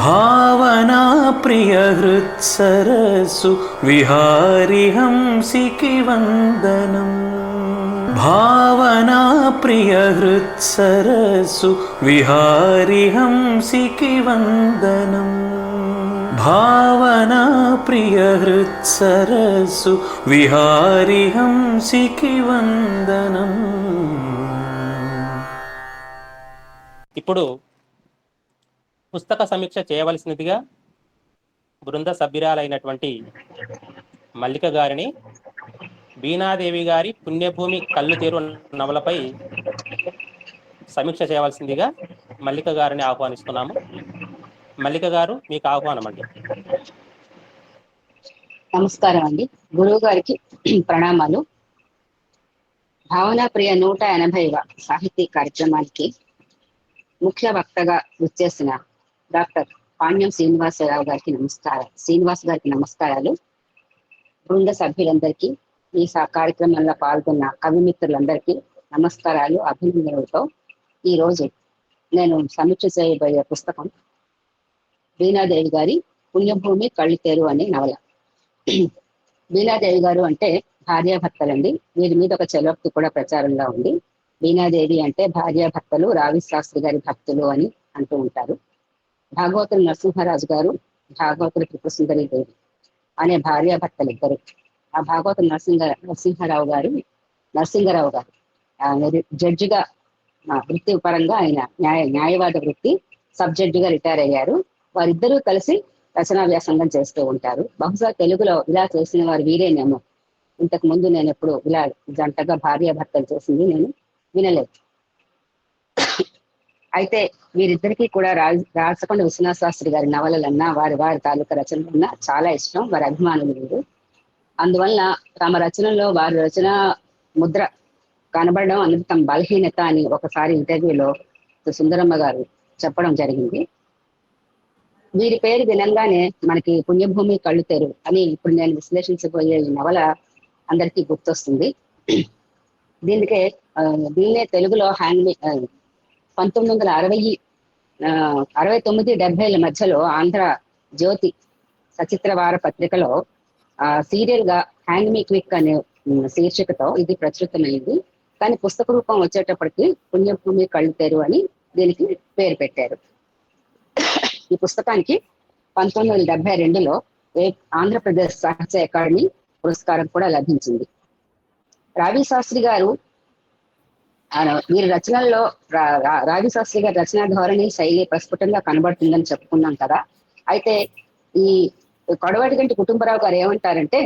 భావనా ప్రియ హృత్సరస్సు విహారి హంసికి వందనం భావనా ప్రియ హృత్సరస్సు విహారి హంసికి వందనం భావనా ప్రియ హృత్సరస్సు విహారి హంసికి వందనం ఇప్పుడు పుస్తక సమీక్ష చేయవలసినదిగా బృంద సభ్యురాలైనటువంటి మల్లిక గారిని బీనాదేవి గారి పుణ్యభూమి కళ్ళు తీరు నవలపై సమీక్ష చేయవలసిందిగా మల్లిక గారిని ఆహ్వానిస్తున్నాము. మల్లిక గారు మీకు ఆహ్వానం అండి. నమస్కారం అండి. గురువు గారికి ప్రణామాలు. భావన ప్రియ నూట ఎనభైవ సాహితీ కార్యక్రమానికి ముఖ్య వక్తగా వచ్చేసిన డాక్టర్ పాణ్యం శ్రీనివాసరావు గారికి నమస్కారం. శ్రీనివాస్ గారికి నమస్కారాలు. బృంద సభ్యులందరికీ ఈ కార్యక్రమంలో పాల్గొన్న కవిమిత్రులందరికీ నమస్కారాలు అభినందనలతో ఈ రోజు నేను సమీక్ష చేయబోయే పుస్తకం వీణాదేవి గారి పుణ్యభూమి కళ్ళుతేరు అనే నవల. బీనాదేవి గారు అంటే భార్యాభర్తలండి. వీరి మీద ఒక చెలోక్తి కూడా ప్రచారంలో ఉంది. బీనాదేవి అంటే భార్యాభర్తలు రావి శాస్త్రి గారి భక్తులు అని అంటూ ఉంటారు. భాగవతులు నరసింహరాజు గారు భాగవతులు కృపసుందరి దేవి అనే భార్యాభర్తలు ఇద్దరు ఆ భాగవతులు నరసింహ నరసింహారావు గారు నరసింహరావు గారు. జడ్జిగా వృత్తి పరంగా ఆయన న్యాయ న్యాయవాద వృత్తి సబ్ జడ్జిగా రిటైర్ అయ్యారు. వారిద్దరూ కలిసి రచనా వ్యాసంగం చేస్తూ ఉంటారు. బహుశా తెలుగులో ఇలా చేసిన వారు వీరేనేమో. ఇంతకు ముందు నేను ఎప్పుడు ఇలా జంటగా భార్య భర్తలు చేసింది నేను వినలేదు. అయితే వీరిద్దరికీ కూడా రాసకొండ రాచకొండ విశ్వనాథ శాస్త్రి గారి నవలలన్నా వారి వారి తాలూకా రచనలన్నా చాలా ఇష్టం వారి అభిమానులు వీరు. అందువల్ల తమ రచనలో వారి రచన ముద్ర కనబడడం అన్నది తమ బలహీనత అని ఒకసారి ఇంటర్వ్యూలో సుందరమ్మ గారు చెప్పడం జరిగింది. వీరి పేరు వినంగానే మనకి పుణ్యభూమి కళ్ళు తెరు అని ఇప్పుడు నేను విశ్లేషించబోయే ఈ నవల అందరికీ గుర్తొస్తుంది. దీనికే దీన్నే తెలుగులో హ్యాండ్ పంతొమ్మిది వందల అరవై అరవై తొమ్మిది డెబ్బైల మధ్యలో ఆంధ్ర జ్యోతి సచిత్ర వార పత్రికలో ఆ సీరియల్గా హ్యాంగ్ మీ క్విక్ అనే శీర్షికతో ఇది ప్రచురితమైంది. కానీ పుస్తక రూపం వచ్చేటప్పటికి పుణ్యభూమి కళ్ళు తెరు అని దీనికి పేరు పెట్టారు. ఈ పుస్తకానికి పంతొమ్మిది వందల డెబ్బై రెండులో ఏ- ఆంధ్రప్రదేశ్ సాహిత్య అకాడమీ పురస్కారం కూడా లభించింది. రావి శాస్త్రి గారు ఆయన వీరి రచనల్లో రా- గారి రచనా ధోరణి శైలి ప్రస్ఫుటంగా కనబడుతుందని చెప్పుకున్నాం కదా. అయితే ఈ కొడవటి గంటి కుటుంబరావు గారు ఏమంటారంటే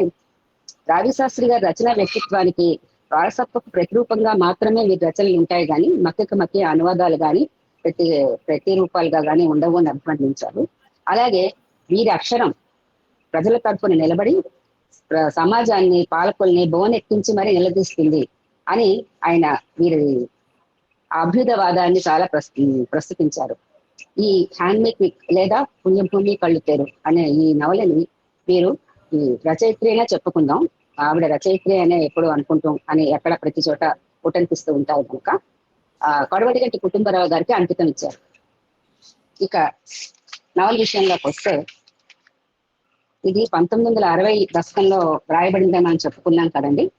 రాజశాస్త్రి గారి రచనా వ్యక్తిత్వానికి వారసత్వపు ప్రతిరూపంగా మాత్రమే వీరి రచనలు ఉంటాయి కానీ మక్కకి మక్కి అనువాదాలు కానీ ప్రతి ప్రతిరూపాలుగా కానీ ఉండవు అని అభివర్ణించారు. అలాగే వీరి అక్షరం ప్రజల తరఫున నిలబడి సమాజాన్ని పాలకుల్ని బోనెక్కించి మరీ నిలదీస్తుంది. అని ఆయన వీరి అభ్యుదవాదాన్ని చాలా ప్రస్తుతించారు. ఈ హ్యాండ్మేక్ లేదా పుణ్యం పుణ్య కళ్ళు తెరు అనే ఈ నవలని మీరు ఈ రచయిత్రిగా చెప్పుకుందాం. ఆవిడ రచయిత్రి అనే ఎప్పుడు అనుకుంటాం అని ఎక్కడ ప్రతి చోట ఉటంకిస్తూ ఉంటారు కనుక ఆ కొడవటిగంటి కుటుంబరావు గారికి అంకితం ఇచ్చారు. ఇక నవల విషయంలోకి వస్తే ఇది పంతొమ్మిది వందల అరవై దశకంలో రాయబడిందని మనం చెప్పుకున్నాం కదండి.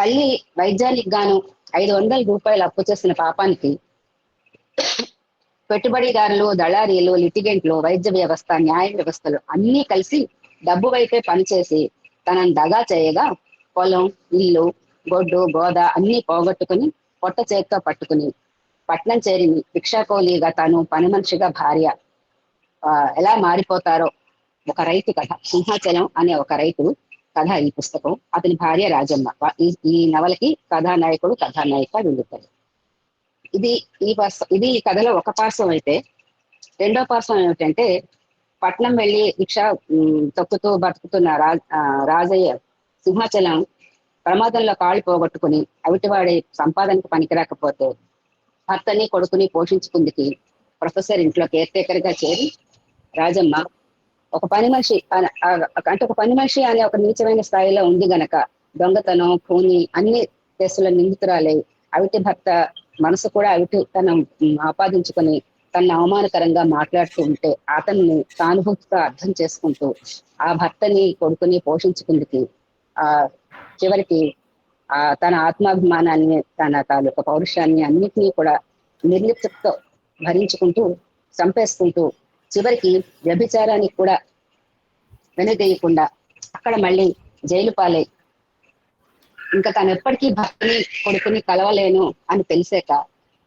తల్లి వైద్యానికి గాను ఐదు వందల రూపాయలు అప్పు చేసిన పాపానికి పెట్టుబడిదారులు దళారీలు లిటిగెంట్లు వైద్య వ్యవస్థ న్యాయ వ్యవస్థలు అన్నీ కలిసి డబ్బు వైపే పనిచేసి తనను దగా చేయగా పొలం ఇల్లు గొడ్డు గోద అన్ని పోగొట్టుకుని పొట్ట చేతితో పట్టుకుని పట్నం చేరిని భిక్షాకోలీగా తాను పని మనిషిగా భార్య. ఎలా మారిపోతారో ఒక రైతు కథ. సింహాచలం అనే ఒక రైతు కథ ఈ పుస్తకం. అతని భార్య రాజమ్మ. ఈ నవలకి కథానాయకుడు కథానాయిక వీళ్ళిద్దరు. ఇది ఈ పార్శ్వ ఇది ఈ కథలో ఒక పార్శ్వం అయితే రెండో పార్శ్వం ఏమిటంటే పట్నం వెళ్ళి రిక్ష తొక్కుతూ బతుకుతున్న రాజయ్య సింహాచలం ప్రమాదంలో కాళ్ళు పోగొట్టుకుని అవిటివాడి సంపాదనకు పనికిరాకపోతే భర్తని కొడుకుని పోషించుకుందికి ప్రొఫెసర్ ఇంట్లో కేర్ టేకర్గా చేరి రాజమ్మ ఒక పని మనిషి అంటే ఒక పని మనిషి అనే ఒక నీచమైన స్థాయిలో ఉంది గనక దొంగతనం కూని అన్ని కేసుల నిందితురాలై అవిటి భర్త మనసు కూడా అవిటి తన ఆపాదించుకొని తన అవమానకరంగా మాట్లాడుతూ ఉంటే అతన్ని సానుభూతితో అర్థం చేసుకుంటూ ఆ భర్తని కొడుకుని పోషించుకుందికి ఆ చివరికి ఆ తన ఆత్మాభిమానాన్ని తన తాలూకా పౌరుషాన్ని అన్నిటినీ కూడా నిర్లిప్తతో భరించుకుంటూ చంపేసుకుంటూ చివరికి వ్యభిచారానికి కూడా వెనుదీయకుండా అక్కడ మళ్ళీ జైలు పాలై ఇంకా తను ఎప్పటికీ భర్తని కొడుకుని కలవలేను అని తెలిసాక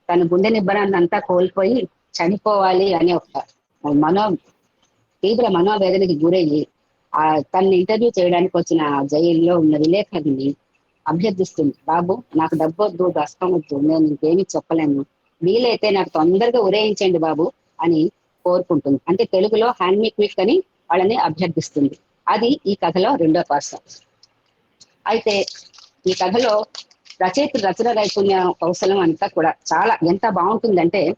తన గుండె నిబ్బరాన్ని అంతా కోల్పోయి చనిపోవాలి అనే ఒక మనో తీవ్ర మనోవేదనకి గురయ్యి ఆ తనని ఇంటర్వ్యూ చేయడానికి వచ్చిన ఆ జైల్లో ఉన్న విలేకరిని అభ్యర్థిస్తుంది. బాబు నాకు డబ్బు వద్దు దస్తం వద్దు నేను ఇంకేమీ చెప్పలేను. వీలైతే నాకు తొందరగా ఉరేయించండి బాబు అని కోరుకుంటుంది. అంటే తెలుగులో హ్యాండ్ మీ క్విక్ అని వాళ్ళని అభ్యర్థిస్తుంది. అది ఈ కథలో రెండో పార్శ్వం అయితే ఈ కథలో రచయిత రచన నైపుణ్య కౌశలం అంతా కూడా చాలా ఎంత బాగుంటుందంటే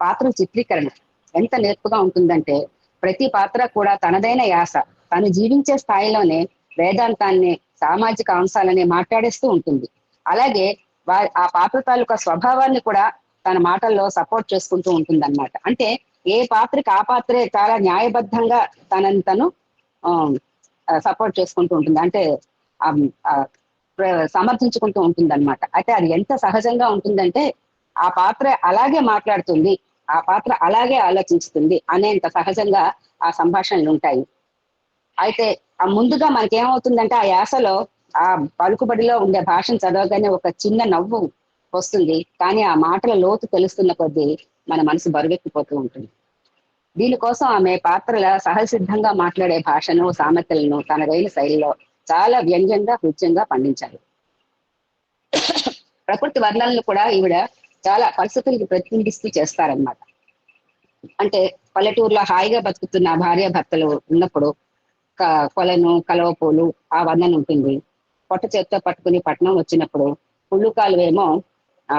పాత్ర చిత్రీకరణ. ఎంత నేర్పుగా ఉంటుందంటే ప్రతి పాత్ర కూడా తనదైన యాస. తను జీవించే స్థాయిలోనే వేదాంతాన్ని సామాజిక అంశాలని మాట్లాడేస్తూ ఉంటుంది. అలాగే వా- ఆ పాత్ర తాలూకా స్వభావాన్ని కూడా తన మాటల్లో సపోర్ట్ చేసుకుంటూ ఉంటుంది అంటే ఏ పాత్రకి ఆ పాత్రే చాలా న్యాయబద్ధంగా తనని తను సపోర్ట్ చేసుకుంటూ ఉంటుంది. అంటే సమర్థించుకుంటూ ఉంటుంది అనమాట అయితే అది ఎంత సహజంగా ఉంటుందంటే ఆ పాత్ర అలాగే మాట్లాడుతుంది ఆ పాత్ర అలాగే ఆలోచిస్తుంది అనేంత సహజంగా ఆ సంభాషణలు ఉంటాయి. అయితే ఆ ముందుగా మనకేమవుతుందంటే ఆ యాసలో ఆ పలుకుబడిలో ఉండే భాషను చదవగానే ఒక చిన్న నవ్వు వస్తుంది. కానీ ఆ మాటల లోతు తెలుస్తున్న కొద్దీ మన మనసు బరువెక్కిపోతూ ఉంటుంది. దీనికోసం ఆమె పాత్రల సహసిద్ధంగా మాట్లాడే భాషను సామెతలను తనదైన శైలిలో చాలా వ్యంగ్యంగా హృత్యంగా పండించారు. ప్రకృతి వర్ణనలు కూడా ఈవిడ చాలా పరిస్థితులకు ప్రతిబింబిస్తూ చేస్తారనమాట అంటే పల్లెటూరులో హాయిగా బతుకుతున్న భార్య భర్తలు ఉన్నప్పుడు కొలను కలవ పూలు ఆ వర్ణన ఉంటుంది. పొట్ట చేత్తో పట్టుకుని పట్నం వచ్చినప్పుడు కుళ్ళు కాలువేమో ఆ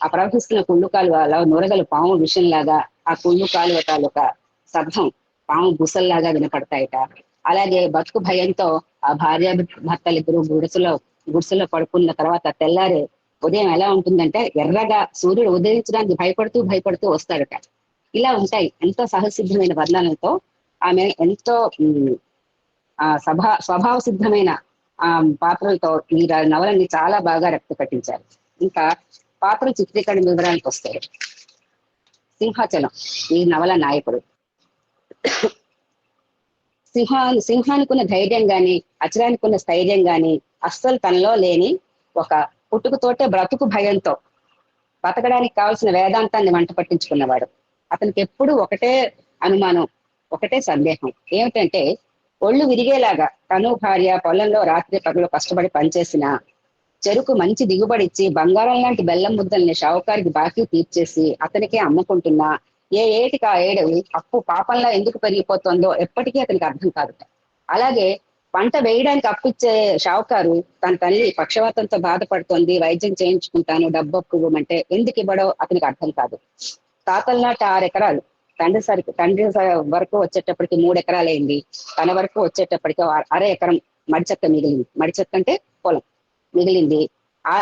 ఆ ప్రవహిస్తున్న కుళ్ళు కాలువలో నూరగలు పాము విషయంలాగా ఆ కుళ్ళు కాలువ తాలూకా శబ్దం పాము బుసల్లాగా వినపడతాయట. అలాగే బతుకు భయంతో ఆ భార్య భర్తలిద్దరూ గుడిసెలో గుడిసెలో పడుకున్న తర్వాత తెల్లారే ఉదయం ఎలా ఉంటుందంటే ఎర్రగా సూర్యుడు ఉదయించడానికి భయపడుతూ భయపడుతూ వస్తాడట. ఇలా ఉంటాయి ఎంతో సహసిద్ధమైన వర్ణనలతో ఆమె ఎంతో ఆ సభా స్వభావ సిద్ధమైన ఆ పాత్రలతో ఈ నవలని చాలా బాగా రక్తపట్టించారు. ఇంకా పాత్ర చిత్రీకరణ వివరానికి వస్తారు సింహాచలం ఈ నవల నాయకుడు. సింహా సింహానికున్న ధైర్యం గాని అచరానికున్న స్థైర్యం గాని అస్సలు తనలో లేని ఒక పుట్టుకతోటే బ్రతుకు భయంతో బతకడానికి కావాల్సిన వేదాంతాన్ని వంట పట్టించుకున్నవాడు. అతనికి ఎప్పుడు ఒకటే అనుమానం ఒకటే సందేహం. ఏమిటంటే ఒళ్ళు విరిగేలాగా తను భార్య పొలంలో రాత్రి పగలు కష్టపడి పనిచేసిన చెరుకు మంచి దిగుబడి ఇచ్చి బంగారం లాంటి బెల్లం ముద్దల్ని షావుకారికి బాకీ తీర్చేసి అతనికే అమ్ముకుంటున్నా ఏ ఏటికి ఆ ఏడు అప్పు పాపంలా ఎందుకు పెరిగిపోతుందో ఎప్పటికీ అతనికి అర్థం కాదు అలాగే పంట వేయడానికి అప్పిచ్చే షావుకారు తన తల్లి పక్షవాతంతో బాధపడుతోంది వైద్యం చేయించుకుంటాను డబ్బు అప్పు ఇవ్వమంటే ఎందుకు ఇవ్వడో అతనికి అర్థం కాదు. తాతల నాటి ఆరు ఎకరాలు. తండ్రి సరికి తండ్రి వరకు వచ్చేటప్పటికి మూడు ఎకరాలు అయింది తన వరకు వచ్చేటప్పటికి అర ఎకరం మడిచెక్క మిగిలింది. మడిచెక్క అంటే పొలం. మిగిలింది. ఆ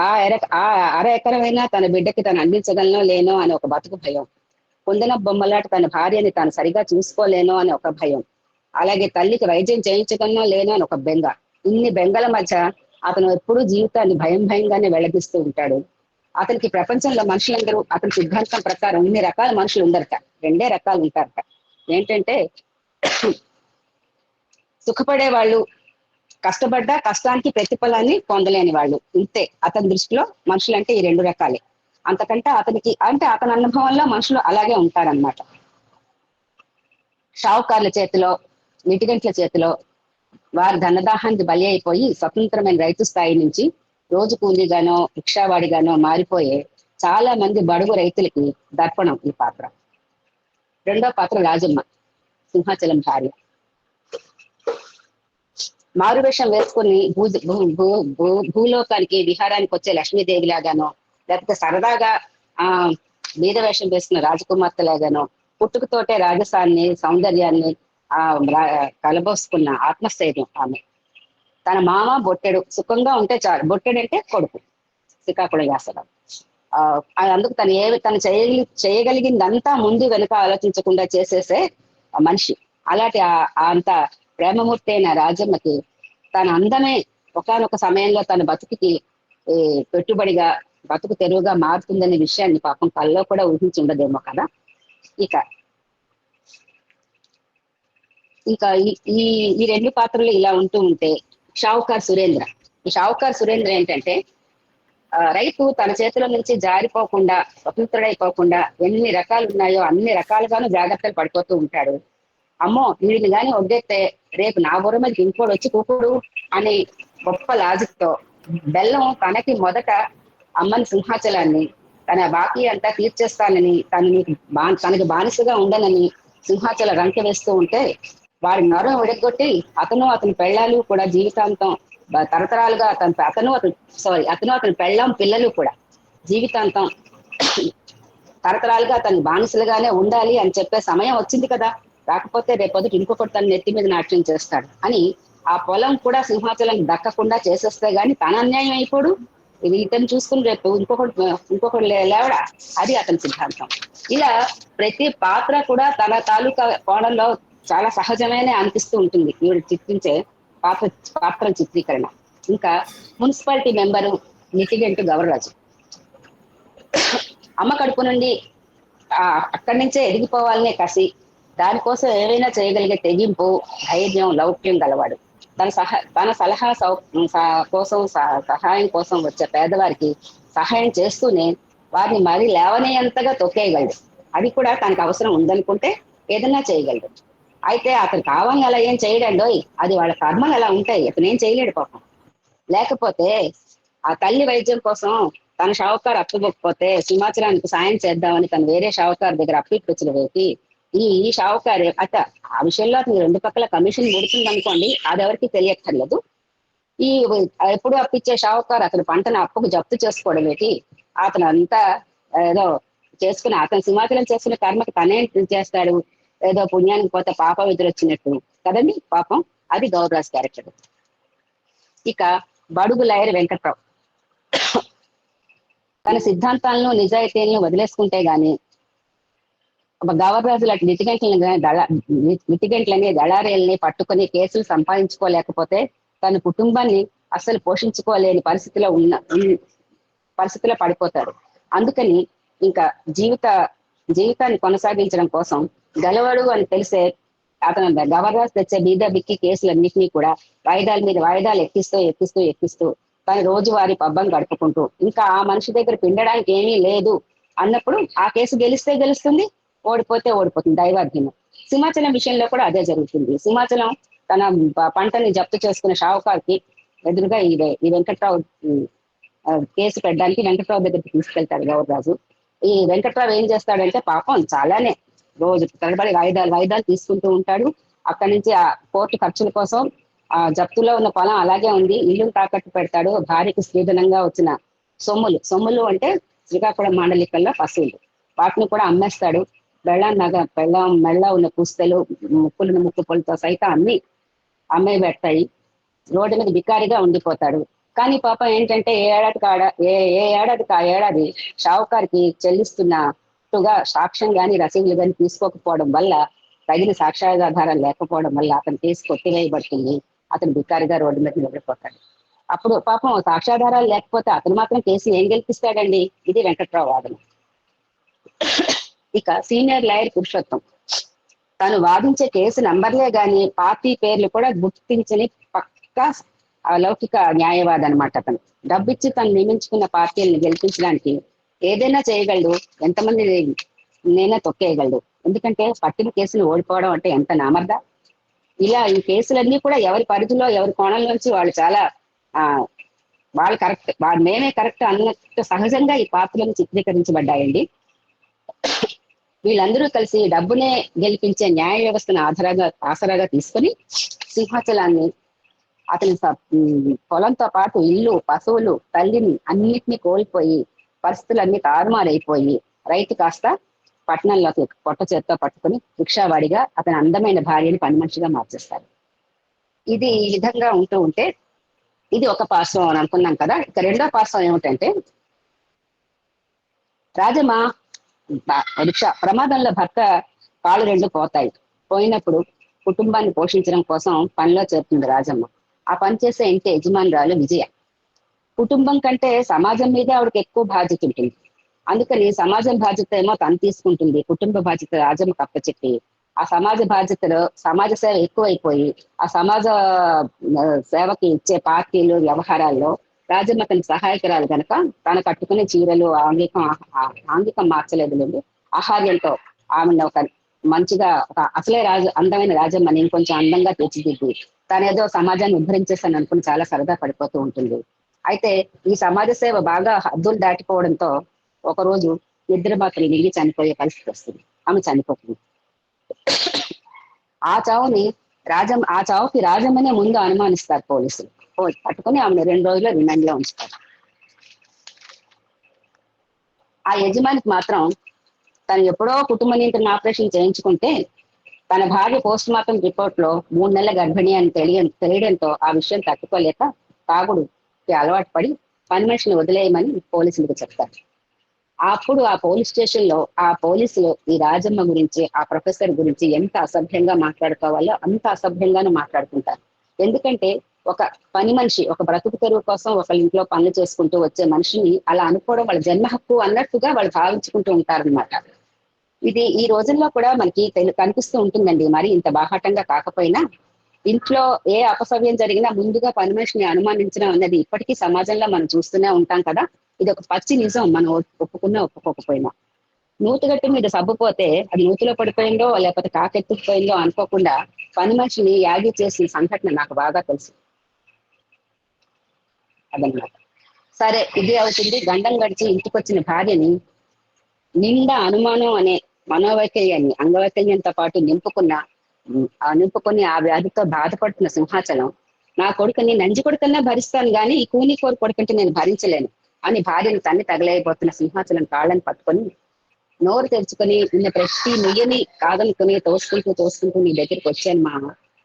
ఆ ఎర ఆ అర ఎకరమైనా తన బిడ్డకి తను అందించగలనో లేనో అని ఒక బతుకు భయం. కుందన బొమ్మలాట తన భార్యని తాను సరిగా చూసుకోలేనో అని ఒక భయం. అలాగే తల్లికి వైద్యం చేయించగలనో లేనో అని ఒక బెంగ. ఇన్ని బెంగల మధ్య అతను ఎప్పుడూ జీవితాన్ని భయం భయంగానే వెళ్ళదీస్తూ ఉంటాడు. అతనికి ప్రపంచంలో మనుషులందరూ అతని సిద్ధాంతం ప్రకారం ఇన్ని రకాల మనుషులు ఉండరట. రెండే రకాలు ఉంటారట. ఏంటంటే సుఖపడే వాళ్ళు కష్టపడ్డ కష్టానికి ప్రతిఫలాన్ని పొందలేని వాళ్ళు. ఇంతే. అతని దృష్టిలో మనుషులంటే ఈ రెండు రకాలే. అంతకంటే అతనికి అంటే అతని అనుభవంలో మనుషులు అలాగే ఉంటారనమాట షావుకార్ల చేతిలో మిటిగంట్ల చేతిలో వారి ధనదాహానికి బలి అయిపోయి స్వతంత్రమైన రైతు స్థాయి నుంచి రోజు కూలీగానో రిక్షావాడిగానో మారిపోయే చాలా మంది బడుగు రైతులకి దర్పణం ఈ పాత్ర. రెండో పాత్ర రాజమ్మ సింహాచలం భార్య. మారువేషం వేసుకుని భూ భూ- భూ- భూ- భూలోకానికి విహారానికి వచ్చే లక్ష్మీదేవి లాగానో లేకపోతే సరదాగా ఆ బీద వేషం వేసుకున్న రాజకుమార్తె లాగానో పుట్టుకతోటే రాజసాన్ని సౌందర్యాన్ని ఆ రా- కలబోసుకున్న ఆత్మస్థైర్యం ఆమె. తన మామ బొట్టెడు సుఖంగా ఉంటే చాలు. బొట్టెడు అంటే కొడుకు శ్రీకాకుళం యాసరావు. ఆ అందుకు తను ఏ తను చేయగలి చేయగలిగిందంతా ముందు వెనుక ఆలోచించకుండా చేసేసే మనిషి. అలాంటి ఆ అంత ప్రేమమూర్తి అయిన రాజమ్మకి తన అందమే ఒకానొక సమయంలో తన బతుకుకి పెట్టుబడిగా బతుకు తెరువుగా మారుతుందనే విషయాన్ని పాపం కల్లో కూడా ఊహించి ఉండదేమో కదా. ఇక ఇంకా ఈ ఈ రెండు పాత్రలు ఇలా ఉంటూ ఉంటే షావుకార్ సురేంద్ర. ఈ షావుకార్ సురేంద్ర ఏంటంటే రైతు తన చేతుల నుంచి జారిపోకుండా స్వతంత్రుడైపోకుండా ఎన్ని రకాలు ఉన్నాయో అన్ని రకాలుగాను జాగ్రత్తలు పడిపోతూ ఉంటాడు. అమ్మో వీడిని గాని వడ్డెత్తే రేపు నా బుర్ర మీదకి ఇంకోటి వచ్చి కూకుడు అనే గొప్ప లాజిక్తో బెల్లం తనకి మొదట అమ్మని సింహాచలాన్ని తన బాకీ అంతా తీర్చేస్తానని తనని బా తనకి బానిసగా ఉండనని సింహాచల రంకె వేస్తూ ఉంటే వారి నరం విడగొట్టి అతను అతని పెళ్ళాలు కూడా జీవితాంతం తరతరాలుగా అతను అతను అతను సారీ అతను అతని పెళ్ళాం పిల్లలు కూడా జీవితాంతం తరతరాలుగా తను బానిసలుగానే ఉండాలి అని చెప్పే సమయం వచ్చింది కదా. రాకపోతే రేపొద్దు ఇంకొకటి తన నెత్తి మీద నాట్యం చేస్తాడు. అని ఆ పొలం కూడా సింహాచలం దక్కకుండా చేసేస్తే గాని తన అన్యాయం అయిపోడు. ఇది ఇతను చూసుకుని రేపు ఇంకొకటి ఇంకొకటి లే- లేవడా? అది అతని సిద్ధాంతం. ఇలా ప్రతి పాత్ర కూడా తన తాలూకా కోణంలో చాలా సహజమైన అనిపిస్తూ ఉంటుంది. ఈవిడ చిత్రించే పాత్ర పాత్ర చిత్రీకరణ. ఇంకా మున్సిపాలిటీ మెంబరు నితిగంటు గౌరరాజు. అమ్మ కడుపు నుండి అక్కడి నుంచే ఎదిగిపోవాలనే కసి దానికోసం ఏమైనా చేయగలిగే తెగింపు ధైర్యం లౌక్యం గలవాడు. తన సహ తన సలహా సౌ స- కోసం సహాయం కోసం వచ్చే పేదవారికి సహాయం చేస్తూనే వారిని మరీ లేవనేంతగా తొక్కేయగలడు. అది కూడా తనకు అవసరం ఉందనుకుంటే ఏదైనా చేయగలడు. అయితే అతను కావాలని అలా ఏం చేయడండోయ్ అది వాళ్ళ కర్మలు అలా ఉంటాయి. అతను ఏం చేయలేడు పాపం. లేకపోతే ఆ తల్లి వైద్యం కోసం తన షావుకారు అప్పుకోకపోతే సింహాచలానికి సాయం చేద్దామని తను వేరే షావుకారు దగ్గర అప్పిచ్చిన వేసి ఈ ఈ షావుకారు అత ఆ విషయంలో అతను రెండు పక్కల కమిషన్ ముడుతుంది అనుకోండి అది ఎవరికి తెలియక్కర్లేదు. ఈ ఎప్పుడు అప్పిచ్చే షావుకారు అతని పంటను అప్పుకు జప్తు చేసుకోవడం ఏంటి అతను అంతా ఏదో చేసుకుని అతను సింహాచలం చేసుకున్న కర్మకి తనే చేస్తాడు. ఏదో పుణ్యానికి పోతే పాపం ఎదురొచ్చినట్టు. కదండి పాపం? అది గౌరరాజ్ క్యారెక్టర్. ఇక బడుగు లాయర్ వెంకట్రావు. తన సిద్ధాంతాలను నిజాయితీలను వదిలేసుకుంటే గాని ఒక గవర్రాజు లాంటి లిటిగెంట్లను దళ లిటిగెంట్లని దళారీల్ని పట్టుకొని కేసులు సంపాదించుకోలేకపోతే తన కుటుంబాన్ని అస్సలు పోషించుకోలేని పరిస్థితిలో ఉన్న ఉన్- పరిస్థితిలో పడిపోతారు. అందుకని ఇంకా జీవిత జీవితాన్ని కొనసాగించడం కోసం గెలవడు అని తెలిసే అతను గవర్నర్స్ తెచ్చే బీద బిక్కి కేసులన్నింటినీ కూడా వాయిదాల మీద వాయిదాలు ఎక్కిస్తూ ఎక్కిస్తూ ఎక్కిస్తూ తన రోజువారి పబ్బం గడుపుకుంటూ ఇంకా ఆ మనిషి దగ్గర పిండడానికి ఏమీ లేదు అన్నప్పుడు ఆ కేసు గెలిస్తే గెలుస్తుంది ఓడిపోతే ఓడిపోతుంది దైవాధీనం. సింహాచలం విషయంలో కూడా అదే జరుగుతుంది. సింహాచలం తన పంటని జప్తు చేసుకున్న షావుకార్కి ఎదురుగా ఈ ఈ వెంకట్రావు కేసు పెట్టడానికి వెంకట్రావు దగ్గరికి తీసుకెళ్తాడు గౌరరాజు ఈ వెంకట్రావు ఏం చేస్తాడంటే పాపం చాలానే రోజు తడబడి వాయిదాలు వాయిదాలు తీసుకుంటూ ఉంటాడు. అక్కడి నుంచి ఆ కోర్టు ఖర్చుల కోసం ఆ జప్తులో ఉన్న పొలం అలాగే ఉంది. ఇల్లు తాకట్టు పెడతాడు. భార్యకు స్త్రీధనంగా వచ్చిన సొమ్ములు. సొమ్ములు అంటే శ్రీకాకుళం మాండలికల్లో పశువులు. వాటిని కూడా అమ్మేస్తాడు. బెళ్ళం నగ బెళ్ళం మెళ్ళ ఉన్న పుస్తలు ముక్కులు ముక్కు పొలతో సైతం అన్ని అమ్మే పెడతాయి రోడ్డు మీద బికారిగా ఉండిపోతాడు కానీ పాపం ఏంటంటే ఏ ఏడాదికి కాడ ఏ ఏ ఏడాదికి ఆ ఏడాది షావుకారికి చెల్లిస్తున్నట్టుగా సాక్ష్యం కానీ రసీదులు కానీ తీసుకోకపోవడం వల్ల తగిన సాక్ష్యాధారాలు లేకపోవడం వల్ల అతని కేసు కొట్టివేయబడుతుంది అతను బికారిగా రోడ్డు మీద నిలబడిపోతాడు అప్పుడు పాపం సాక్ష్యాధారాలు లేకపోతే అతను మాత్రం కేసు ఏం గెలిపిస్తాడండి ఇది వెంకట్రావు వాదన ఇక సీనియర్ లాయర్ పురుషోత్తం. తను వాదించే కేసు నంబర్లే గాని పార్టీ పేర్లు కూడా గుర్తించని పక్కా అలౌకిక న్యాయవాది అనమాట అతను. డబ్బిచ్చి తను నియమించుకున్న పార్టీలను గెలిపించడానికి ఏదైనా చేయగలడు ఎంతమంది నేనే తొక్కేయగలడు. ఎందుకంటే పట్టిన కేసులు ఓడిపోవడం అంటే ఎంత నామర్ద? ఇలా ఈ కేసులన్నీ కూడా ఎవరి పరిధిలో ఎవరి కోణంలోంచి వాళ్ళు చాలా ఆ వాళ్ళు కరెక్ట్ వాళ్ళు మేమే కరెక్ట్ అన్నట్టు సహజంగా ఈ పాత్రలను చిత్రీకరించబడ్డాయండి. వీళ్ళందరూ కలిసి డబ్బునే గెలిపించే న్యాయ వ్యవస్థను ఆధారంగా ఆసరాగా తీసుకొని సింహాచలాన్ని అతని పొలంతో పాటు ఇల్లు పశువులు తల్లిని అన్నిటినీ కోల్పోయి పరిస్థితులన్నీ తారుమారైపోయి రైతు కాస్త పట్టణంలోకి పొట్ట చేత్తో పట్టుకుని రిక్షావాడిగా అతని అందమైన భార్యని పని మనిషిగా మార్చేస్తారు. ఇది ఈ విధంగా ఉంటూ ఉంటే ఇది ఒక పార్శ్వం అని అనుకున్నాం కదా. ఇక రెండో పార్శ్వం ఏమిటంటే రాజమ్మ రిక్ష ప్రమాదంలో భర్త కాళ్ళు రెండు పోతాయి. పోయినప్పుడు కుటుంబాన్ని పోషించడం కోసం పనిలో చేరుతుంది రాజమ్మ. ఆ పని చేసే ఇంటి యజమానురాలు విజయ. కుటుంబం కంటే సమాజం మీదే ఆవిడకి ఎక్కువ బాధ్యత ఉంటుంది. అందుకని సమాజం బాధ్యత ఏమో తను తీసుకుంటుంది. కుటుంబ బాధ్యత రాజమ్మ కప్పచెప్పి ఆ సమాజ బాధ్యతలో సమాజ సేవ ఎక్కువైపోయి ఆ సమాజ సేవకి ఇచ్చే పార్టీలు వ్యవహారాల్లో రాజమ్మ తన సహాయకురాలు కనుక తను కట్టుకునే చీరలు ఆంగికం ఆ- ఆంగికం మార్చలేదులేండి ఆహార్యంతో ఆమెను ఒక మంచిగా ఒక అసలే రాజు అందమైన రాజమ్మని ఇంకొంచెం అందంగా తీర్చిదిద్ది. తనేదో సమాజాన్ని ఉద్ధరించేస్తాను అనుకుని చాలా సరదా పడిపోతూ ఉంటుంది. అయితే ఈ సమాజ సేవ బాగా హద్దులు దాటిపోవడంతో ఒక రోజు నిద్ర మాత్రం మిగిలి చనిపోయే పరిస్థితి వస్తుంది. ఆమె చనిపోతుంది. ఆ చావుని రాజం ఆ చావుకి రాజమ్మనే ముందు అనుమానిస్తారు పోలీసులు. పట్టుకుని ఆమెను రెండు రోజులు రిమాండ్లో ఉంచుతారు. ఆ యజమానికి మాత్రం తను ఎప్పుడో కుటుంబ నియంత్రణ ఆపరేషన్ చేయించుకుంటే తన భార్య పోస్ట్ మార్టం రిపోర్ట్లో మూడు నెలల గర్భిణి అని తెలియ తెలియడంతో ఆ విషయం తట్టుకోలేక తాగుడుకి అలవాటు పడి పని మనిషిని వదిలేయమని పోలీసులకు చెప్తారు. అప్పుడు ఆ పోలీస్ స్టేషన్లో ఆ పోలీసులు ఈ రాజమ్మ గురించి ఆ ప్రొఫెసర్ గురించి ఎంత అసభ్యంగా మాట్లాడుకోవాలో అంత అసభ్యంగానే మాట్లాడుకుంటారు. ఎందుకంటే ఒక పని మనిషి ఒక బ్రతుకు తెరువు కోసం ఒకళ్ళ ఇంట్లో పనులు చేసుకుంటూ వచ్చే మనిషిని అలా అనుకోవడం వాళ్ళ జన్మ హక్కు అన్నట్టుగా వాళ్ళు భావించుకుంటూ ఉంటారన్నమాట. ఇది ఈ రోజుల్లో కూడా మనకి కనిపిస్తూ ఉంటుందండి. మరి ఇంత బాహాటంగా కాకపోయినా ఇంట్లో ఏ అపసవ్యం జరిగినా ముందుగా పని మనిషిని అనుమానించడం అన్నది ఇప్పటికీ సమాజంలో మనం చూస్తూనే ఉంటాం కదా. ఇది ఒక పచ్చి నిజం. మనం ఒప్పుకున్నా ఒప్పుకోకపోయినా. నూతుగట్టు మీద సబ్బుపోతే అది నూతిలో పడిపోయిందో లేకపోతే కాకెత్తుకుపోయిందో అనుకోకుండా పని మనిషిని యాగి చేసిన సంఘటన నాకు బాగా తెలుసు. అదన్నమాట. సరే ఇది అవుతుంది. గండం గడిచి ఇంటికి వచ్చిన భార్యని నిండా అనుమానం అనే మనోవైకల్యాన్ని అంగవైకల్యంతో పాటు నింపుకున్న నింపుకుని ఆ వ్యాధితో బాధపడుతున్న సింహాచలం నా కొడుకుని నంజి కొడుకన్నా భరిస్తాను గాని ఈ కూని కోరు కొడుకుంటే నేను భరించలేను అని భార్యను తన్ని తగలేయబోతున్న సింహాచలం కాళ్ళని పట్టుకొని నోరు తెరుచుకొని నిన్న ప్రతి నుయ్యని కాదనుకుని తోసుకుంటూ తోసుకుంటూ నీ దగ్గరికి వచ్చాను మా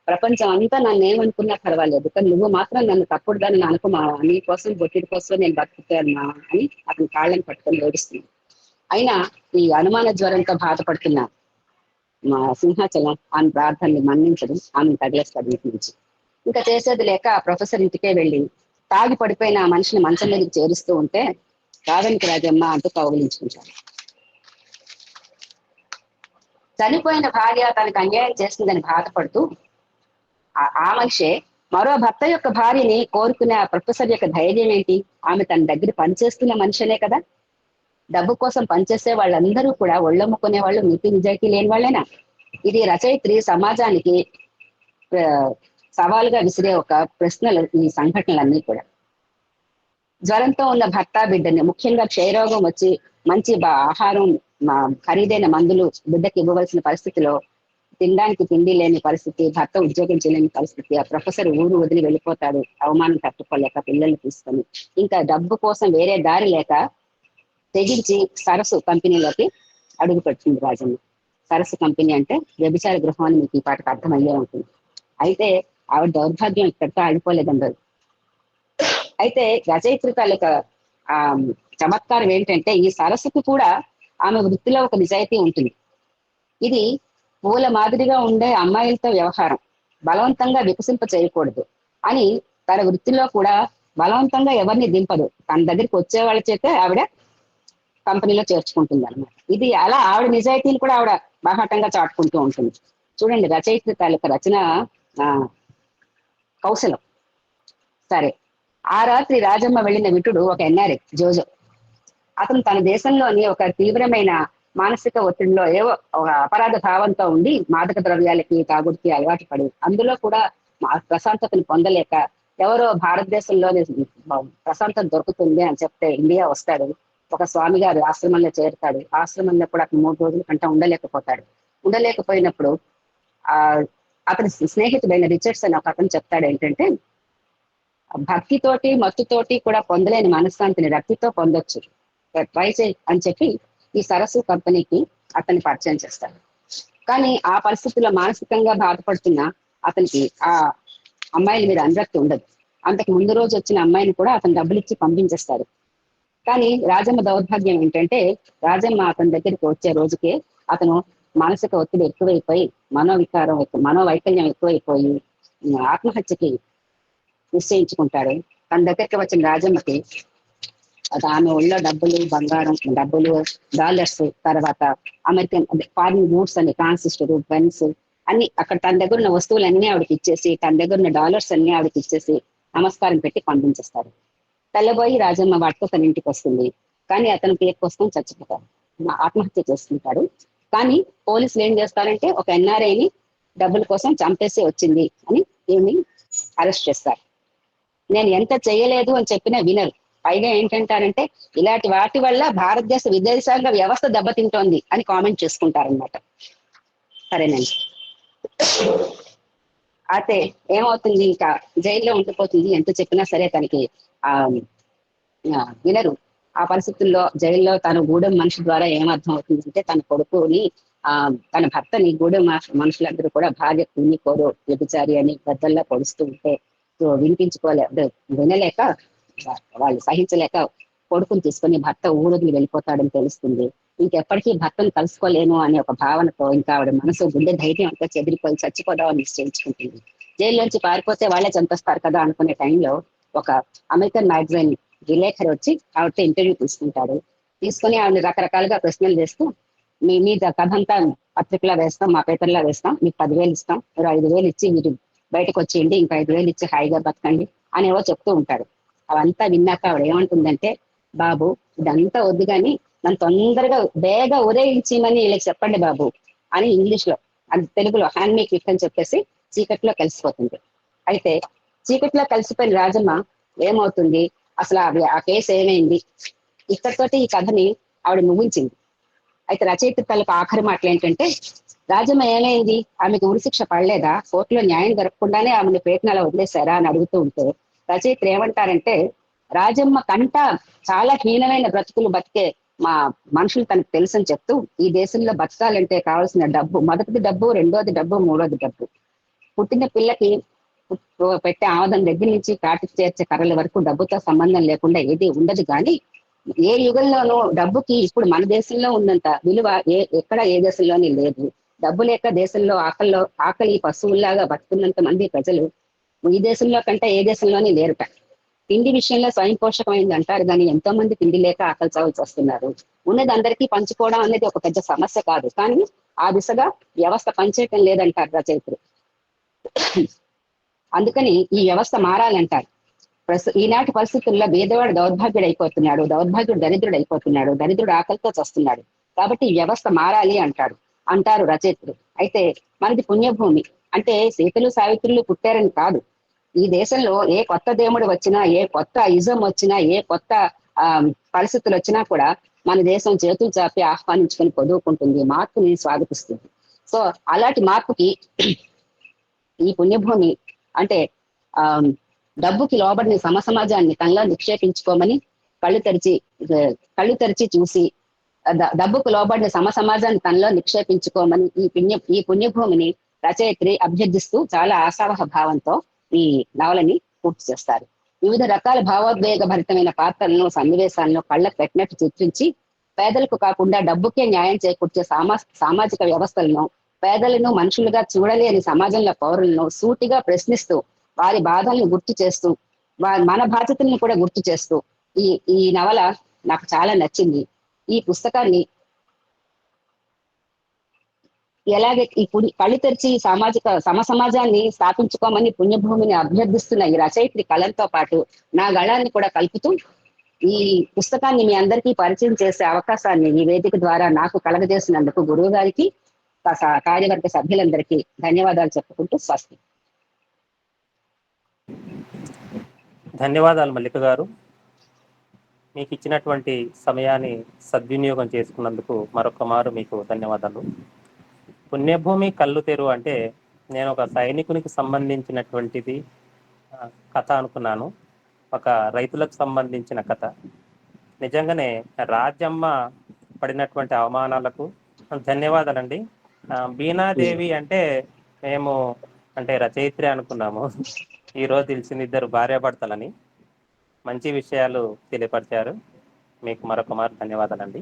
ప్రపంచం అంతా నన్ను ఏమనుకున్నా పర్వాలేదు కానీ నువ్వు మాత్రం నన్ను తప్పుడు దాన్ని అనుకో మా నీ కోసం బొట్టిడి కోసం నేను బతుకుతానా అని అతని కాళ్ళని పట్టుకొని ఏడుస్తుంది. అయినా ఈ అనుమాన జ్వరంతో బాధపడుతున్న మా సింహాచలం ఆమె ప్రార్థనని మన్నించడం ఆమెను తగిలేస్తాడు వీటి నుంచి. ఇంకా చేసేది లేక ప్రొఫెసర్ ఇంటికే వెళ్ళి తాగి పడిపోయిన ఆ మనిషిని మంచం మీదకి చేరుస్తూ ఉంటే కాదనికి రాజమ్మ అంటూ కౌగులించుకుంటాడు చనిపోయిన భార్య తనకు అన్యాయం చేసిందని బాధపడుతూ ఆ- మనిషే మరో భర్త యొక్క భార్యని కోరుకునే ఆ ప్రొఫెసర్ యొక్క ధైర్యం ఏంటి? ఆమె తన దగ్గర పనిచేస్తున్న మనిషినే కదా. డబ్బు కోసం పనిచేసే వాళ్ళందరూ కూడా ఒళ్ళమ్ముకునే వాళ్ళు నీతి నిజాయితీ లేని వాళ్ళేనా? ఇది రచయిత్రి సమాజానికి సవాలుగా విసిరే ఒక ప్రశ్నలు ఈ సంఘటనలన్నీ కూడా. జ్వరంతో ఉన్న భర్త బిడ్డని ముఖ్యంగా క్షయరోగం వచ్చి మంచి ఆహారం ఖరీదైన మందులు బిడ్డకి ఇవ్వవలసిన పరిస్థితిలో తినడానికి తిండి లేని పరిస్థితి భర్త ఉద్యోగం చేయలేని పరిస్థితి ఆ ప్రొఫెసర్ ఊరు వదిలి వెళ్ళిపోతాడు అవమానం తట్టుకోలేక పిల్లల్ని తీసుకొని. ఇంకా డబ్బు కోసం వేరే దారి లేక తెగించి సరస్సు కంపెనీలోకి అడుగు పెట్టింది రాజన్న. సరస్సు కంపెనీ అంటే వ్యభిచార గృహం అని మీకు ఈ పాటకు అర్థమయ్యే ఉంటుంది. అయితే ఆవిడ దౌర్భాగ్యం ఇక్కడితో ఆగిపోలేదండి. అయితే రచయిత్రి యొక్క ఆ చమత్కారం ఏంటంటే ఈ సరస్సుకు కూడా ఆమె వృత్తిలో ఒక నిజాయితీ ఉంటుంది. ఇది పూల మాదిరిగా ఉండే అమ్మాయిలతో వ్యవహారం. బలవంతంగా వికసింప చేయకూడదు. అని తన వృత్తిలో కూడా బలవంతంగా ఎవరిని దింపదు. తన దగ్గరికి వచ్చే వాళ్ళ చేతే ఆవిడ కంపెనీలో చేర్చుకుంటుంది అనమాట ఇది అలా ఆవిడ నిజాయితీని కూడా ఆవిడ బాహాటంగా చాటుకుంటూ ఉంటుంది. చూడండి రచయిత తాలూకా రచన ఆ కౌశలం. సరే. ఆ రాత్రి రాజమ్మ వెళ్ళిన విటుడు ఒక ఎన్ఆర్ఐ జోజో. అతను తన దేశంలోని ఒక తీవ్రమైన మానసిక ఒత్తిడిలో ఏవో ఒక అపరాధ భావంతో ఉండి మాదక ద్రవ్యాలకి తాగుడికి అలవాటు పడి అందులో కూడా ప్రశాంతతను పొందలేక ఎవరో భారతదేశంలోనే ప్రశాంతత దొరుకుతుంది అని చెప్తే ఇండియా వస్తాడు. ఒక స్వామి గారు ఆశ్రమంలో చేరుతాడు. ఆశ్రమంలో కూడా అతను మూడు రోజుల కంటే ఉండలేకపోతాడు. ఉండలేకపోయినప్పుడు ఆ అతని స్నేహితుడైన రిచర్డ్స్ అని ఒక అతను చెప్తాడు ఏంటంటే భక్తితోటి మత్తుతోటి కూడా పొందలేని మనశ్శాంతిని రక్తితో పొందొచ్చు. ట్రై చేయి అని చెప్పి ఈ సరస్సు కంపెనీకి అతన్ని పరిచయం చేస్తాడు. కానీ ఆ పరిస్థితుల్లో మానసికంగా బాధపడుతున్న అతనికి ఆ అమ్మాయిల మీద అనురక్తి ఉండదు. అంతకు ముందు రోజు వచ్చిన అమ్మాయిని కూడా అతను డబ్బులు ఇచ్చి పంపించేస్తాడు. కానీ రాజమ్మ దౌర్భాగ్యం ఏంటంటే రాజమ్మ అతని దగ్గరికి వచ్చే రోజుకే అతను మానసిక ఒత్తిడి ఎక్కువైపోయి మనోవికారం ఎక్కువ మనోవైకల్యం ఎక్కువైపోయి ఆత్మహత్యకి నిశ్చయించుకుంటాడు. తన దగ్గరికి వచ్చిన రాజమ్మకి ఆమె ఒళ్ళో డబ్బులు బంగారం డబ్బులు డాలర్స్ తర్వాత అమెరికన్ ఫారిన్ గూడ్స్ అని ట్రాన్సిస్టర్ పెన్స్ అన్ని అక్కడ తన దగ్గర ఉన్న వస్తువులన్నీ ఆవిడకి ఇచ్చేసి తన దగ్గర ఉన్న డాలర్స్ అన్ని ఆవిడకి ఇచ్చేసి నమస్కారం పెట్టి పంపించేస్తారు. తెల్లబోయి రాజమ్మ వాటితో తన ఇంటికి వస్తుంది. కానీ అతను పేరు కోసం చచ్చిపోతాడు. ఆత్మహత్య చేసుకుంటాడు. కానీ పోలీసులు ఏం చేస్తారంటే ఒక ఎన్ఆర్ఐని డబ్బుల కోసం చంపేసి వచ్చింది అని ఈవినింగ్ అరెస్ట్ చేస్తారు. నేను ఎంత చేయలేదు అని చెప్పినా వినరు. పైగా ఏంటంటారంటే ఇలాంటి వాటి వల్ల భారతదేశ విదేశాంగ వ్యవస్థ దెబ్బతింటోంది అని కామెంట్ చేసుకుంటారనమాట సరేనండి. అయితే ఏమవుతుంది ఇంకా? జైల్లో ఉండిపోతుంది. ఎంత చెప్పినా సరే తనకి ఆ వినరు. ఆ పరిస్థితుల్లో జైల్లో తన గూడెం మనిషి ద్వారా ఏమర్థం అవుతుందంటే తన కొడుకుని ఆ తన భర్తని గూడెం మనుషులందరూ కూడా భార్య కూని కోరు వ్యభిచారి అని గద్దల్లా పొడుస్తూ ఉంటే వినిపించుకోలే వినలేక వాళ్ళు సహించలేక కొడుకుని తీసుకొని భర్త ఊరొదిలి వెళ్ళిపోతాడని తెలుస్తుంది. ఇంకెప్పటికీ భర్తను కలుసుకోలేను అనే ఒక భావనతో ఇంకా ఆవిడ మనసు గుండె ధైర్యం అంతా చెదిరిపోయి చచ్చిపోదామని నిశ్చయించుకుంటుంది. జైల్లోంచి పారిపోతే వాళ్ళే చంపేస్తారు కదా అనుకునే టైంలో ఒక అమెరికన్ మ్యాగజైన్ విలేఖరి వచ్చి ఆవిడతో ఇంటర్వ్యూ తీసుకుంటాడు. తీసుకుని ఆవిడ రకరకాలుగా ప్రశ్నలు చేస్తూ మీ మీద కథ అంతా పత్రికలో వేస్తాం మా పేపర్లో వేస్తాం మీకు పదివేలు ఇస్తాం మీరు ఐదు వేలు ఇచ్చి మీరు బయటకు వచ్చేయండి ఇంకా ఐదు వేలు ఇచ్చి హాయిగా బతకండి అనేవో చెప్తూ ఉంటాడు. అవంతా విన్నాక ఆవిడ ఏమంటుందంటే బాబు ఇదంతా వద్దు కానీ నన్ను తొందరగా బేగా ఉదయించమని వీళ్ళకి చెప్పండి బాబు అని ఇంగ్లీష్లో అది తెలుగులో హ్యాండ్ మేక్ క్విక్ అని చెప్పేసి చీకట్లో కలిసిపోతుంది. అయితే చీకట్లో కలిసిపోయిన రాజమ్మ ఏమవుతుంది? అసలు అవి ఆ కేసు ఏమైంది? ఇక్కడితోటి ఈ కథని ఆవిడ ముగించింది. అయితే రచయిత తలకు ఆఖరి మాటలు ఏంటంటే రాజమ్మ ఏమైంది? ఆమెకు ఉరిశిక్ష పడలేదా? కోర్టులో న్యాయం జరగకుండానే ఆమెను పేటనలా వదిలేశారా? అని అడుగుతూ ఉంటే రచయిత్రి ఏమంటారంటే రాజమ్మ కంట చాలా హీనమైన బ్రతుకులు బతికే మా మనుషులు తనకు తెలుసని చెప్తూ ఈ దేశంలో బతకాలంటే కావాల్సిన డబ్బు మొదటిది డబ్బు రెండోది డబ్బు మూడోది డబ్బు. పుట్టిన పిల్లకి పెట్టే ఆమదం దగ్గర నుంచి కాటికి చేర్చే కర్రల వరకు డబ్బుతో సంబంధం లేకుండా ఏది ఉండదు కానీ ఏ యుగంలోనూ డబ్బుకి ఇప్పుడు మన దేశంలో ఉన్నంత విలువ ఏ ఎక్కడ ఏ దేశంలోనే లేదు. డబ్బు లేక దేశంలో ఆకలిలో ఆకలి పశువుల్లాగా బతుకున్నంత మంది ప్రజలు ఈ దేశంలో కంటే ఏ దేశంలోని లేరుట తిండి విషయంలో స్వయం పోషకమైంది అంటారు కానీ ఎంతో మంది తిండి లేక ఆకలి చావలసి వస్తున్నారు ఉన్నది అందరికీ పంచుకోవడం అనేది ఒక పెద్ద సమస్య కాదు. కానీ ఆ దిశగా వ్యవస్థ పనిచేయటం లేదంటారు రచయితలు. అందుకని ఈ వ్యవస్థ మారాలంటారు. ప్రస్తు ఈనాటి పరిస్థితుల్లో భేదవాడు దౌర్భాగ్యుడు అయిపోతున్నాడు దౌర్భాగ్యుడు దరిద్రుడు అయిపోతున్నాడు దరిద్రుడు ఆకలితో చస్తున్నాడు. కాబట్టి ఈ వ్యవస్థ మారాలి అంటాడు అంటారు రచయితలు. అయితే మనది పుణ్యభూమి. అంటే సీతలు సావిత్రులు పుట్టారని కాదు. ఈ దేశంలో ఏ కొత్త దేవుడు వచ్చినా ఏ కొత్త ఇజం వచ్చినా ఏ కొత్త ఆ పరిస్థితులు వచ్చినా కూడా మన దేశం చేతులు చాపి ఆహ్వానించుకొని పొదువుకుంటుంది. మార్పుని స్వాగతిస్తుంది. సో అలాంటి మార్పుకి ఈ పుణ్యభూమి అంటే ఆ డబ్బుకి లోబడిన సమసమాజాన్ని తనలో నిక్షేపించుకోమని కళ్ళు తెరిచి కళ్ళు తెరిచి చూసి డబ్బుకు లోబడిన సమసమాజాన్ని తనలో నిక్షేపించుకోమని ఈ పుణ్య ఈ పుణ్యభూమిని రచయిత్రి అభ్యర్థిస్తూ చాలా ఆశావహ భావంతో ఈ నవలని పూర్తి చేస్తారు. వివిధ రకాల భావోద్వేగ భరితమైన పాత్రలను సన్నివేశాలను కళ్ళకు పెట్టినట్టు చిత్రించి పేదలకు కాకుండా డబ్బుకే న్యాయం చేకూర్చే సామా సామాజిక వ్యవస్థలను పేదలను మనుషులుగా చూడలేని సమాజంలో పౌరులను సూటిగా ప్రశ్నిస్తూ వారి బాధలను గుర్తు చేస్తూ వారి మన బాధ్యతల్ని కూడా గుర్తు చేస్తూ ఈ ఈ నవల నాకు చాలా నచ్చింది. ఈ పుస్తకాన్ని ఎలాగే ఈ పుణ్య కళ్ళు తెరిచి సామాజిక సమ సమాజాన్ని స్థాపించుకోమని పుణ్యభూమిని అభ్యర్థిస్తున్న ఈ రచయిత్రి కళంతో పాటు నా గళాన్ని కూడా కలుపుతూ ఈ పుస్తకాన్ని మీ అందరికీ పరిచయం చేసే అవకాశాన్ని ఈ వేదిక ద్వారా నాకు కలగజేసినందుకు గురువు గారికి కార్యవర్గ సభ్యులందరికీ ధన్యవాదాలు చెప్పుకుంటూ స్వస్తి. ధన్యవాదాలు మల్లిక గారు. మీకు ఇచ్చినటువంటి సమయాన్ని సద్వినియోగం చేసుకున్నందుకు మరొక మారు మీకు ధన్యవాదాలు. పుణ్యభూమి కళ్ళు తెరు అంటే నేను ఒక సైనికునికి సంబంధించినటువంటిది కథ అనుకున్నాను. ఒక రైతులకు సంబంధించిన కథ. నిజంగానే రాజమ్మ పడినటువంటి అవమానాలకు ధన్యవాదాలండి. బీనాదేవి అంటే మేము అంటే రచయిత్రి అనుకున్నాము. ఈ రోజు తెలిసింది ఇద్దరు భార్యాభర్తలని. మంచి విషయాలు తెలియపరిచారు. మీకు మరొక మారు ధన్యవాదాలండి.